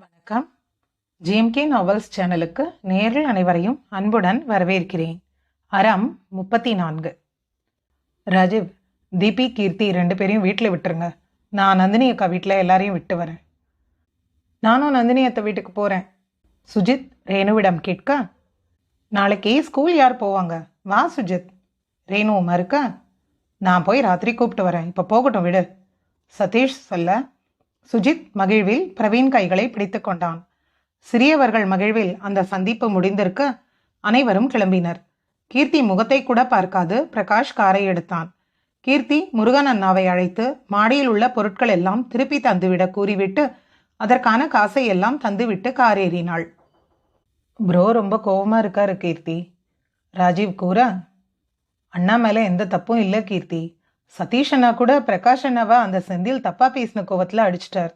வணக்கம். GMK novels சேனலுக்கு நேரில் அனைவரையும் அன்புடன் வரவேற்கிறேன். அறம் முப்பத்தி நான்கு ராஜீவ் தீபி கீர்த்தி ரெண்டு பேரையும் வீட்டில் விட்டுருங்க. நான் நந்தினி அக்கா வீட்டில் எல்லாரையும் விட்டு வரேன். நானும் நந்தினி அத்தை வீட்டுக்கு போகிறேன் சுஜித் ரேணுவிடம் கேட்க? நாளைக்கு ஸ்கூல் யார் போவாங்க? வா சுஜித். ரேணு இருக்கா நான் போய் ராத்திரி கூப்பிட்டு வரேன். இப்போ போகட்டும் விடு. சதீஷ் சொல்ல சுஜித் மகிழ்வில் பிரவீன் கைகளை பிடித்து கொண்டான். சிறியவர்கள் மகிழ்வில் அந்த சந்திப்பு முடிந்திருக்க அனைவரும் கிளம்பினர். கீர்த்தி முகத்தை கூட பார்க்காது பிரகாஷ் காரை எடுத்தான். கீர்த்தி முருகன் அண்ணாவை அழைத்து மாடியில் உள்ள பொருட்கள் எல்லாம் திருப்பி தந்துவிட கூறிவிட்டு அதற்கான காசை எல்லாம் தந்துவிட்டு கார் ஏறினாள். ப்ரோ ரொம்ப கோபமாக இருக்காரு கீர்த்தி. ராஜீவ் கூற அண்ணா மேலே எந்த தப்பும் இல்லை கீர்த்தி. சதீஷ் அண்ணா கூட பிரகாஷ் அண்ணாவை அந்த செந்தில் தப்பா பேசின கோவத்தில் அடிச்சிட்டார்.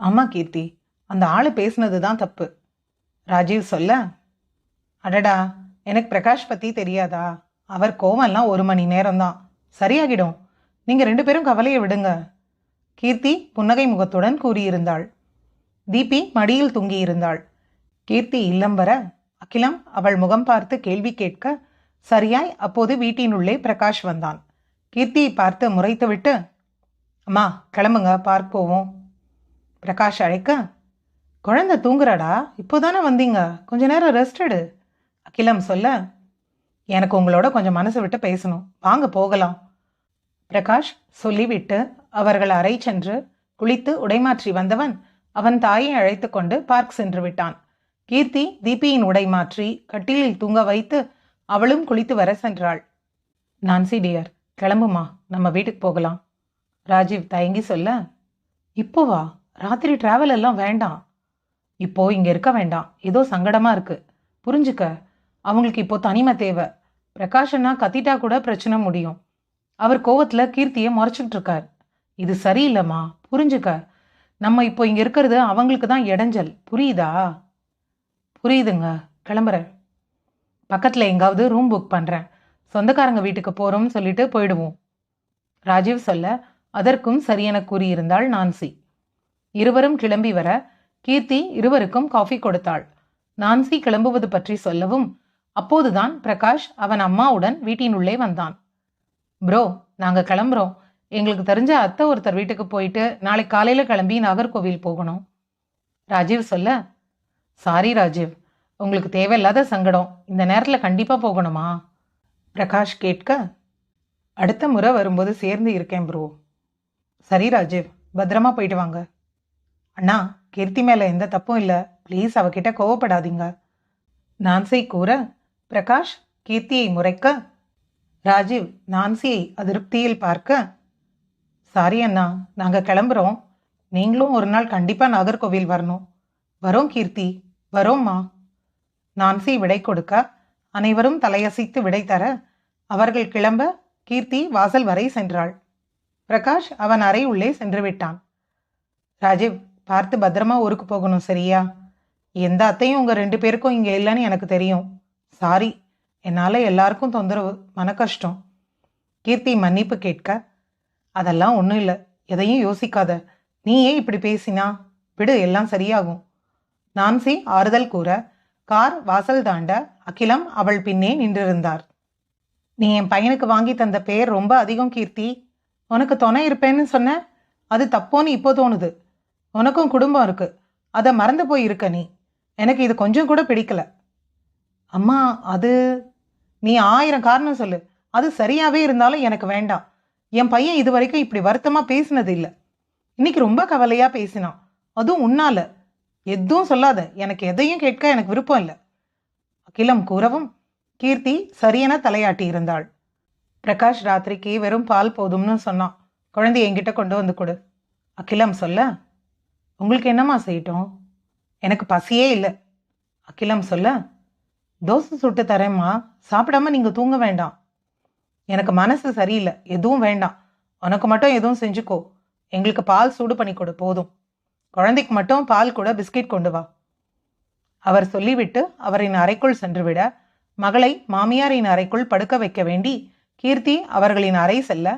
ஆமா கீர்த்தி அந்த ஆள் பேசுனது தான் தப்பு. ராஜீவ் சொல்ல அடடா எனக்கு பிரகாஷ் பத்தி தெரியாதா? அவர் கோவம்லாம் ஒரு மணி நேரம்தான். சரியாகிடும். நீங்க ரெண்டு பேரும் கவலையை விடுங்க. கீர்த்தி புன்னகை முகத்துடன் கூறியிருந்தாள். தீபி மடியில் தூங்கியிருந்தாள். கீர்த்தி இல்லம் வர அகிலம் அவள் முகம் பார்த்து கேள்வி கேட்க சரியாய் அப்போது வீட்டினுள்ளே பிரகாஷ் வந்தான். கீர்த்தியை பார்த்து முறைத்துவிட்டு அம்மா கிளம்புங்க பார்க் போவோம் பிரகாஷ் அழைக்க குழந்தை தூங்குறாடா? இப்போதானே வந்தீங்க. கொஞ்ச நேரம் ரெஸ்ட் எடு. அகிலம் சொல்ல எனக்கு உங்களோட கொஞ்சம் மனசு விட்டு பேசணும். வாங்க போகலாம். பிரகாஷ் சொல்லிவிட்டு அவர்கள் அறை சென்று குளித்து உடைமாற்றி வந்தவன் அவன் தாயை அழைத்து கொண்டு பார்க் சென்று விட்டான். கீர்த்தி தீபியின் உடை மாற்றி கட்டிலில் தூங்க வைத்து அவளும் குளித்து வர சென்றாள். Nancy dear. கிளம்புமா? நம்ம வீட்டுக்கு போகலாம். ராஜீவ் தயங்கி சொல்ல இப்போவா ராத்திரி டிராவல் எல்லாம் வேண்டாம். இப்போ இங்கே இருக்க வேண்டாம். ஏதோ சங்கடமாக இருக்கு. புரிஞ்சுக்க. அவங்களுக்கு இப்போ தனிமை தேவை. பிரகாஷன்னா கத்திட்டா கூட பிரச்சனை முடியும். அவர் கோவத்தில் கீர்த்தியை முறைச்சிக்கிட்டு இருக்கார். இது சரியில்லைம்மா. புரிஞ்சுக்க. நம்ம இப்போ இங்கே இருக்கிறது அவங்களுக்கு தான் இடைஞ்சல். புரியுதா? புரியுதுங்க. கிளம்புறேன். பக்கத்தில் எங்காவது ரூம் புக் பண்ணுறேன் சொந்தக்காரங்க வீட்டுக்கு போகிறோம்னு சொல்லிட்டு போயிடுவோம். ராஜீவ் சொல்ல அதற்கும் சரியென கூறியிருந்தாள் நான்சி. இருவரும் கிளம்பி வர கீர்த்தி இருவருக்கும் காஃபி கொடுத்தாள். நான்சி கிளம்புவது பற்றி சொல்லவும் அப்போதுதான் பிரகாஷ் அவன் அம்மாவுடன் வீட்டினுள்ளே வந்தான். ப்ரோ நாங்கள் கிளம்புறோம். எங்களுக்கு தெரிஞ்ச அத்தை ஒருத்தர் வீட்டுக்கு போயிட்டு நாளை காலையில் கிளம்பி நாகர்கோவில் போகணும். ராஜீவ் சொல்ல சாரி ராஜீவ் உங்களுக்கு தேவையில்லாத சங்கடம். இந்த நேரத்தில் கண்டிப்பாக போகணுமா? பிரகாஷ் கேட்க அடுத்த முறை வரும்போது சேர்ந்து இருக்கேன் ப்ரோ சரி ராஜீவ் பத்திரமா போயிட்டு வாங்க. அண்ணா கீர்த்தி மேலே எந்த தப்பும் இல்லை. ப்ளீஸ் அவகிட்ட கோவப்படாதீங்க. நான்சி கூற பிரகாஷ் கீர்த்தியை முறைக்க ராஜீவ் நான்சியை அதிருப்தியில் பார்க்க சாரி அண்ணா நாங்கள் கிளம்புறோம். நீங்களும் ஒரு நாள் கண்டிப்பாக நாகர்கோவில் வரணும். வரோம் கீர்த்தி வரோம்மா. நான்சி விடை கொடுக்க அனைவரும் தலையசைத்து விடை தர அவர்கள் கிளம்ப கீர்த்தி வாசல் வரை சென்றாள். பிரகாஷ் அவன் அறை உள்ளே சென்று விட்டான். ராஜீவ் பார்த்து பத்திரமா ஊருக்கு போகணும் சரியா? எந்த அத்தையும் உங்க ரெண்டு பேருக்கும் இங்க இல்லைன்னு எனக்கு தெரியும். சாரி என்னால எல்லாருக்கும் தொந்தரவு மன கஷ்டம். கீர்த்தி மன்னிப்பு கேட்க அதெல்லாம் ஒன்றும் இல்லை எதையும் யோசிக்காத. நீ ஏன் இப்படி பேசினா? விடு எல்லாம் சரியாகும். நான்சி ஆறுதல் கூற கார் வாசல் தாண்ட அகிலம் அவள் பின்னே நின்றிருந்தார். நீ என் பையனுக்கு வாங்கி தந்த பேர் ரொம்ப அதிகம் கீர்த்தி. உனக்கு துணை இருப்பேன்னு சொன்ன அது தப்போன்னு இப்போ தோணுது. உனக்கும் குடும்பம் இருக்கு. அதை மறந்து போய் இருக்க நீ. எனக்கு இது கொஞ்சம் கூட பிடிக்கல. அம்மா அது நீ ஆயிரம் காரணம் சொல்லு. அது சரியாவே இருந்தாலும் எனக்கு வேண்டாம். என் பையன் இது வரைக்கும் இப்படி வருத்தமாக பேசினது இல்லை இன்னைக்கு ரொம்ப கவலையா பேசினான். அதுவும் உன்னால. எதுவும் சொல்லாத. எனக்கு எதையும் கேட்க எனக்கு விருப்பம் இல்லை. அகிலம் கூறவும் கீர்த்தி சரியென தலையாட்டி இருந்தாள். பிரகாஷ் ராத்திரிக்கு வெறும் பால் போதும்னு சொன்னான். குழந்தைய என்கிட்ட கொண்டு வந்து கொடு. அகிலம் சொல்ல உங்களுக்கு என்னம்மா செய்யட்டும்? எனக்கு பசியே இல்லை. அகிலம் சொல்ல தோசை சுட்டு தரேம்மா. சாப்பிடாம நீங்கள் தூங்க வேண்டாம். எனக்கு மனசு சரியில்லை. எதுவும் வேண்டாம். உனக்கு மட்டும் எதுவும் செஞ்சுக்கோ. எங்களுக்கு பால் சூடு பண்ணி கொடு. போதும். குழந்தைக்கு மட்டும் பால் கூட பிஸ்கட் கொண்டு வா. அவர் சொல்லிவிட்டு அவரின் அறைக்குள் சென்றுவிட மகளை மாமியாரின் அறைக்குள் படுக்க வைக்க வேண்டி கீர்த்தி அவர்களின் அறை செல்ல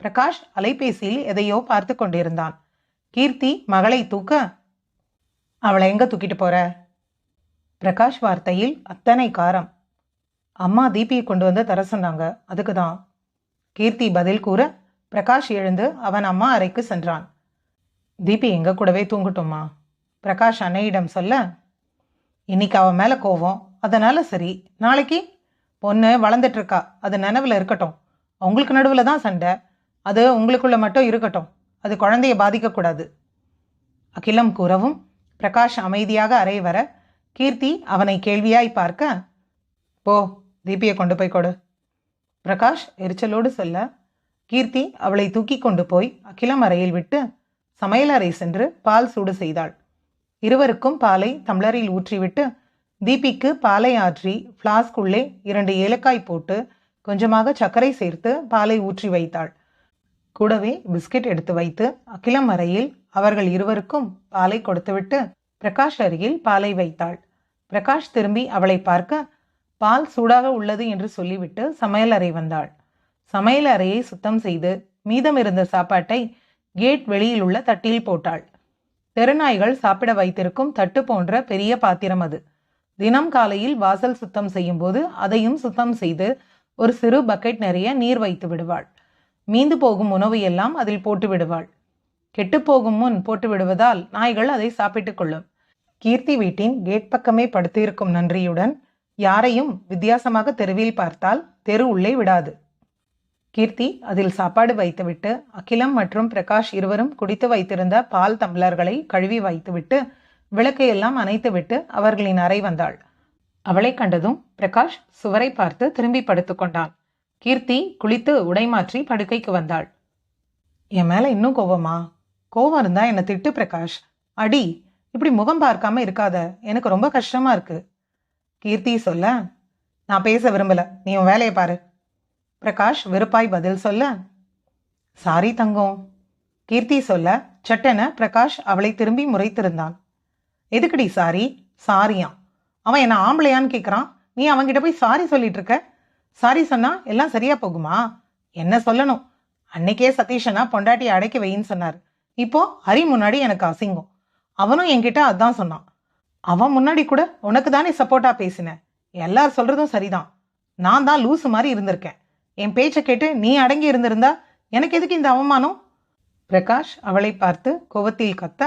பிரகாஷ் அலைபேசியில் எதையோ பார்த்து கொண்டிருந்தான். கீர்த்தி மகளை தூக்க அவளை எங்க தூக்கிட்டு போற? பிரகாஷ் வார்த்தையில் அத்தனை காரம். அம்மா தீபியை கொண்டு வந்து தர சொன்னாங்க அதுக்கு தான். கீர்த்தி பதில் கூற பிரகாஷ் எழுந்து அவன் அம்மா அறைக்கு சென்றான். தீபி எங்க கூடவே தூங்கட்டுமா பிரகாஷ் அன்னையிடம் சொல்ல இன்னைக்கு அவன் மேலே கோவம். அதனால சரி நாளைக்கு பொண்ணு வளர்ந்துட்டு இருக்கா அது நினைவில் இருக்கட்டும். உங்களுக்கு நடுவில் தான் சண்டை. அது உங்களுக்குள்ள மட்டும் இருக்கட்டும். அது குழந்தைய பாதிக்கக்கூடாது. அகிலம் கூறவும் பிரகாஷ் அமைதியாக அறை வர கீர்த்தி அவனை கேள்வியாய் பார்க்க போ தீபியை கொண்டு போய் கொடு. பிரகாஷ் எரிச்சலோடு சொல்ல கீர்த்தி அவளை தூக்கி கொண்டு போய் அகிலம் அறையில் விட்டு சமையலறை சென்று பால் சூடு செய்தாள். இருவருக்கும் பாலை தம்ளரில் ஊற்றிவிட்டு தீபிக்கு பாலை ஆற்றி ஃப்ளாஸ்க் உள்ளே இரண்டு ஏலக்காய் போட்டு கொஞ்சமாக சர்க்கரை சேர்த்து பாலை ஊற்றி வைத்தாள். கூடவே பிஸ்கட் எடுத்து வைத்து அகிலம் அறையில் அவர்கள் இருவருக்கும் பாலை கொடுத்துவிட்டு பிரகாஷ் அருகில் பாலை வைத்தாள். பிரகாஷ் திரும்பி அவளை பார்க்க பால் சூடாக உள்ளது என்று சொல்லிவிட்டு சமையலறை வந்தாள். சமையல் அறையை சுத்தம் செய்து மீதமிருந்த சாப்பாட்டை கேட் வெளியில் உள்ள தட்டில் போட்டாள். தெருநாய்கள் சாப்பிட வைத்திருக்கும் தட்டு போன்ற பெரிய பாத்திரம் அது. தினம் காலையில் வாசல் சுத்தம் செய்யும்போது அதையும் சுத்தம் செய்து ஒரு சிறு பக்கெட் நிறைய நீர் வைத்து விடுவாள். மீந்து போகும் உணவு எல்லாம் அதில் போட்டு விடுவாள். கெட்டுப்போகும் முன் போட்டு விடுவதால் நாய்கள் அதை சாப்பிட்டுக் கொள்ளும். கீர்த்தி வீட்டின் கேட் பக்கமே படுத்திருக்கும் நன்றியுடன் யாரையும் வித்தியாசமாக தெருவில் பார்த்தால் தெரு உள்ளே விடாது. கீர்த்தி அதில் சாப்பாடு வைத்துவிட்டு அகிலம் மற்றும் பிரகாஷ் இருவரும் குடித்து வைத்திருந்த பால் தம்ளர்களை கழுவி வைத்துவிட்டு விளக்கையெல்லாம் அணைத்துவிட்டு அவர்களின் அறை வந்தாள். அவளை கண்டதும் பிரகாஷ் சுவரை பார்த்து திரும்பி படுத்துக்கொண்டான் கீர்த்தி குளித்து உடை மாற்றி படுக்கைக்கு வந்தாள். என் மேல இன்னும் கோவமா? கோவம் இருந்தா என்னை திட்டு பிரகாஷ். அடி இப்படி முகம் பார்க்காம இருக்காத. எனக்கு ரொம்ப கஷ்டமா இருக்கு. கீர்த்தி சொல்ல நான் பேச விரும்பல. நீ உன் வேலையை பாரு. பிரகாஷ் வெறுப்பாய் பதில் சொல்ல சாரி தங்கம். கீர்த்தி சொல்ல சட்டென பிரகாஷ் அவளை திரும்பி முறைத்திருந்தான். எதுக்குடி சாரி? சாரியா? அவன் என்ன ஆம்பளையான்னு கேட்குறான் நீ அவன்கிட்ட போய் சாரி சொல்லிட்டு இருக்க சாரி சொன்னா எல்லாம் சரியா போகுமா? என்ன சொல்லணும்? அன்னைக்கே சதீஷனா பொண்டாட்டி அடைக்க வைன்னு சொன்னார். இப்போ ஹரி முன்னாடி எனக்கு அசிங்கம். அவனும் என்கிட்ட அதான் சொன்னான். அவன் முன்னாடி கூட உனக்கு தானே சப்போர்ட்டா பேசினேன் எல்லார் சொல்றதும் சரிதான். நான் தான் லூசு மாதிரி இருந்திருக்கேன். என் பேச்சை கேட்டு நீ அடங்கி இருந்திருந்தா எனக்கு எதுக்கு இந்த அவமானம்? பிரகாஷ் அவளை பார்த்து கோவத்தில் கத்த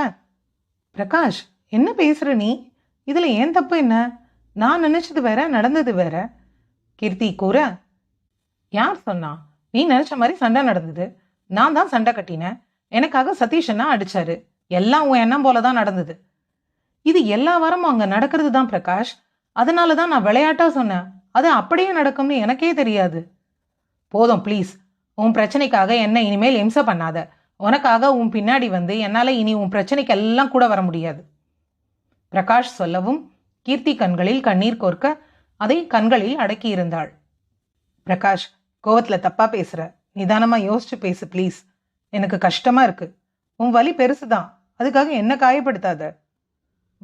பிரகாஷ் என்ன பேசுற நீ? இதில் ஏன் தப்பு என்ன? நான் நினைச்சது வேற நடந்தது வேற. கீர்த்தி கூற யார் சொன்னா? நீ நினைச்ச மாதிரி சண்டை நடந்தது. நான் தான் சண்டை கட்டினேன். எனக்காக சதீஷ் அண்ணா அடிச்சாரு. எல்லாம் உன் எண்ணம் போல தான் நடந்தது. இது எல்லா வாரமும் அங்கே நடக்கிறது தான் பிரகாஷ். அதனால தான் நான் விளையாட்டா சொன்னேன். அது அப்படியே நடக்கும்னு எனக்கே தெரியாது. போதும் ப்ளீஸ் உன் பிரச்சனைக்காக என்னை இனிமேல் இம்சை பண்ணாத. உனக்காக உன் பின்னாடி வந்து என்னால் இனி உன் பிரச்சனைக்கு எல்லாம் கூட வர முடியாது. பிரகாஷ் சொல்லவும் கீர்த்தி கண்களில் கண்ணீர் கோர்க்க அதை கண்களில் அடக்கியிருந்தாள் பிரகாஷ் கோவத்தில் தப்பாக பேசுகிற நிதானமாக யோசிச்சு பேசு ப்ளீஸ் எனக்கு கஷ்டமாக இருக்கு. உன் வலி பெருசுதான். அதுக்காக என்ன காயப்படுத்தாத?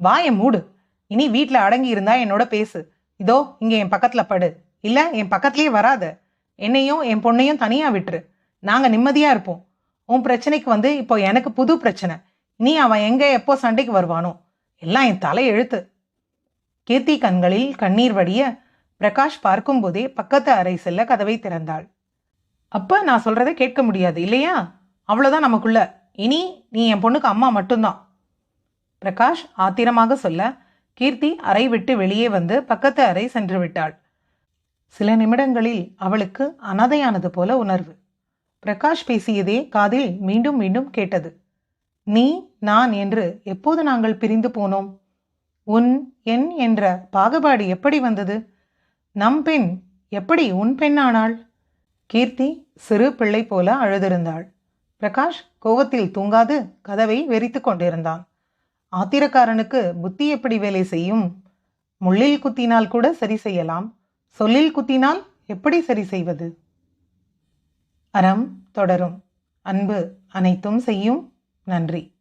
வாய மூடு. இனி வீட்டில் அடங்கி இருந்தா என்னோட பேசு. இதோ இங்கே என் பக்கத்தில் படு. இல்லை என் பக்கத்துலேயே வராத. என்னையும் என் பொண்ணையும் தனியாக விட்டுரு. நாங்கள் நிம்மதியாக இருப்போம். உன் பிரச்சனைக்கு வந்து இப்போ எனக்கு புது பிரச்சனை. நீ அவன் எங்கே எப்போ சண்டைக்கு வருவானோ? எல்லாம் என் தலை எழுத்து. கீர்த்தி கண்களில் கண்ணீர் வடிய பிரகாஷ் பார்க்கும்போதே பக்கத்து அறை செல்ல கதவை திறந்தாள். அப்போ நான் சொல்கிறத கேட்க முடியாது இல்லையா? அவ்வளோதான் நமக்குள்ள. இனி நீ என் பொண்ணுக்கு அம்மா மட்டும்தான். பிரகாஷ் ஆத்திரமாக சொல்ல கீர்த்தி அறை விட்டு வெளியே வந்து பக்கத்து அறை சென்று விட்டாள். சில நிமிடங்களில் அவளுக்கு அனாதையானது போல உணர்வு. பிரகாஷ் பேசியதே காதில் மீண்டும் மீண்டும் கேட்டது. நீ நான் என்று எப்போது நாங்கள் பிரிந்து போனோம்? உன் என் என்ற பாகுபாடு எப்படி வந்தது? நம் பெண் எப்படி உன் பெண்ணானாள்? கீர்த்தி சிறு பிள்ளை போல அழுதிருந்தாள். பிரகாஷ் கோவத்தில் தூங்காது கதவை வெறித்து கொண்டிருந்தான். ஆத்திரக்காரனுக்கு புத்தி எப்படி வேலை செய்யும்? முள்ளில் குத்தினால் கூட சரி செய்யலாம். சொல்லில் குத்தினால் எப்படி சரி செய்வது? அறம் தொடரும். அன்பு அனைத்தும் செய்யும். நன்றி.